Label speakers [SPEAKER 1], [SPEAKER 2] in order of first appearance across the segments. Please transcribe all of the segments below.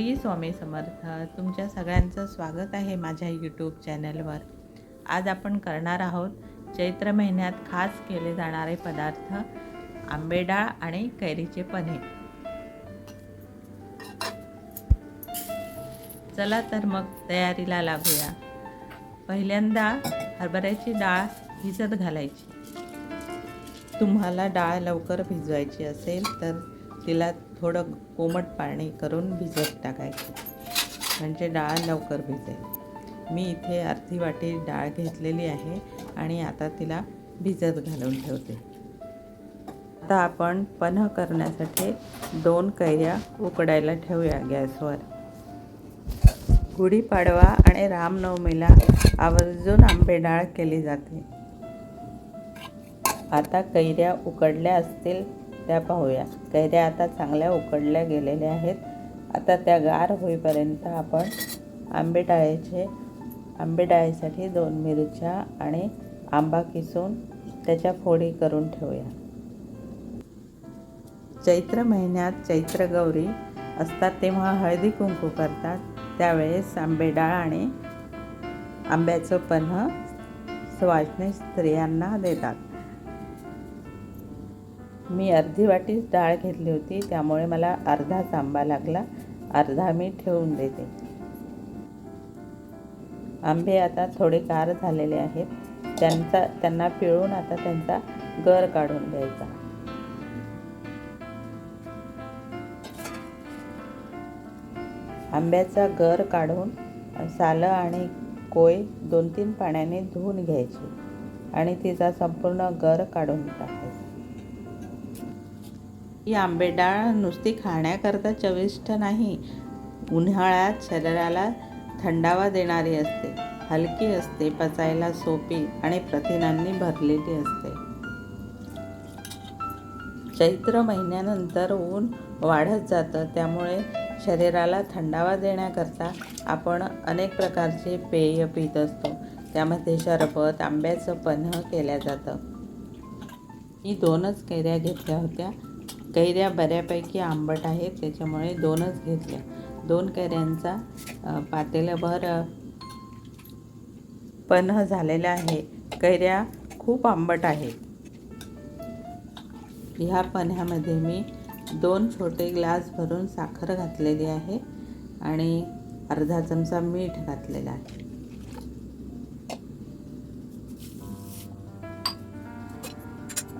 [SPEAKER 1] श्री स्वामी समर्थ. तुमच्या सगळ्यांचं स्वागत आहे माझ्या यूट्यूब चॅनलवर आज आपण करणार आहोत चैत्र महिन्यात खास केले जाणारे पदार्थ आंबेडाळ आणि कैरीचे पन्हे चला तर मग तयारीला लागूया. पहिल्यांदा हरभऱ्याची डाळ भिजत घालायची. तुम्हाला डाळ लवकर भिजवायची असेल तर तिला थोडं कोमट पाणी करून भिजत टाकायची. म्हणजे डाळ लवकर भिजेल मी इथे अर्धी वाटी डाळ घेतलेली आहे आणि आता तिला भिजत घालून ठेवते. आता आपण पन्ह करण्यासाठी दोन कैऱ्या उकडायला ठेवूया गॅसवर. गुढीपाडवा आणि रामनवमीला आवर्जून आंबेडाळ केली जाते. आता कैऱ्या उकडल्या असतील त्या पाहूया. कैऱ्या आता चांगल्या उकडल्या गेलेल्या आहेत. आता त्या गार होईपर्यंत आपण आंबेडाळीचे आंबेडाळीसाठी दोन मिरच्या आणि आंबा किसून त्याच्या फोडी करून ठेवूया. चैत्र महिन्यात चैत्र गौरी असतात तेव्हा हळदी कुंकू करतात. त्यावेळेस आंबेडाळ आणि आंब्याचं पन्ह सुवासनी स्त्रियांना देतात. मी अर्धी वाटीच डाळ घेतली होती त्यामुळे मला अर्धा सांबा लागला. अर्धा मी ठेवून देते. आंबे आता थोडे कार झालेले आहेत. त्यांचा त्यांना पिळून आता त्यांचा गर काढून द्यायचा आंब्याचा गर काढून सालं आणि कोय दोन तीन पाण्याने धुवून घ्यायची आणि तिचा संपूर्ण गर काढून टाकायचा. ही आंबेडाळ नुसती खाण्याकरता चविष्ट नाही. उन्हाळ्यात शरीराला थंडावा देणारी असते. हलकी असते पचायला सोपी आणि प्रथिनांनी भरलेली असते. चैत्र महिन्यानंतर ऊन वाढत जातं त्यामुळे शरीराला थंडावा देण्याकरता आपण अनेक प्रकारचे पेय पित असतो. त्यामध्ये शरबत आंब्याचं पन्ह केलं जातं. मी दोनच कैऱ्या घेतल्या होत्या. कैऱ्या बऱ्यापैकी आंबट आहेत त्याच्यामुळे दोनच घेतल्या. दोन कैऱ्यांचा पातेल्याभर पन्ह झालेला आहे. कैऱ्या खूप आंबट आहेत. ह्या पन्ह्यामध्ये मी दोन छोटे ग्लास भरून साखर घातलेली आहे आणि अर्धा चमचा मीठ घातलेला आहे.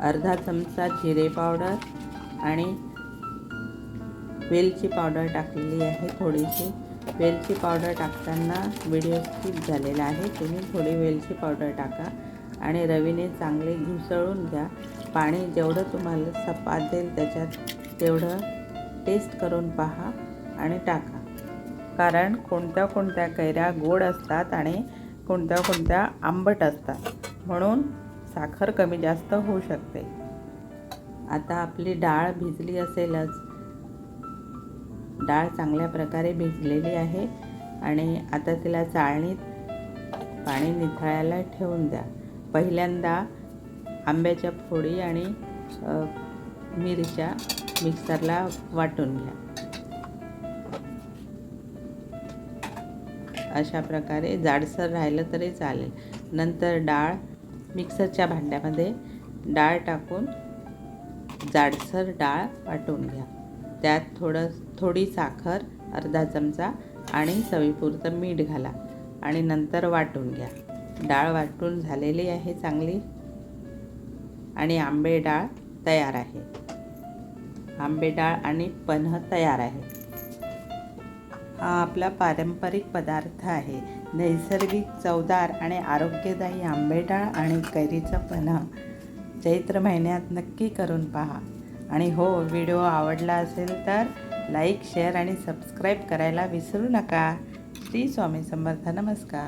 [SPEAKER 1] अर्धा चमचा जिरे पावडर आणि वेलची पावडर टाकलेली आहे थोडीशी. वेलची पावडर टाकताना व्हिडिओ स्किप झालेला आहे. तुम्ही थोडी वेलची पावडर टाका आणि रवीने चांगले घुसळून घ्या. पाणी जेवढं तुम्हाला सपात देईल त्याच्यात तेवढं टेस्ट करून पहा आणि टाका. कारण कोणत्या कोणत्या कैऱ्या गोड असतात आणि कोणत्या कोणत्या आंबट असतात. म्हणून साखर कमी जास्त होऊ शकते. आता आपली डाळ भिजली असेलच. डाळ चांगल्या प्रकारे भिजलेली आहे आणि आता तिला चाळणीत पाणी निथळायला ठेवून द्या. पहिल्यांदा आंब्याच्या फोडी आणि मिरच्या मिक्सरला वाटून घ्या. अशा प्रकारे जाडसर राहिलं तरी चालेल. नंतर डाळ मिक्सरच्या भांड्यामध्ये डाळ टाकून जाडसर डाळ वाटून घ्या. त्यात थोडं थोडी साखर अर्धा चमचा आणि चवीपुरतं मीठ घाला आणि नंतर वाटून घ्या. डाळ वाटून झालेली आहे चांगली. आणि आंबे डाळ तयार आहे. आंबे डाळ आणि पन्ह तयार आहे. हा आपला पारंपरिक पदार्थ आहे. नैसर्गिक चवदार आणि आरोग्यदायी आंबेडाळ आणि कैरीचं पन्ह. चैत्र महिन्यात नक्की करून पहा. आणि हो व्हिडिओ आवडला असेल तर लाईक शेअर आणि सबस्क्राईब करायला विसरू नका. श्री स्वामी समर्थ नमस्कार.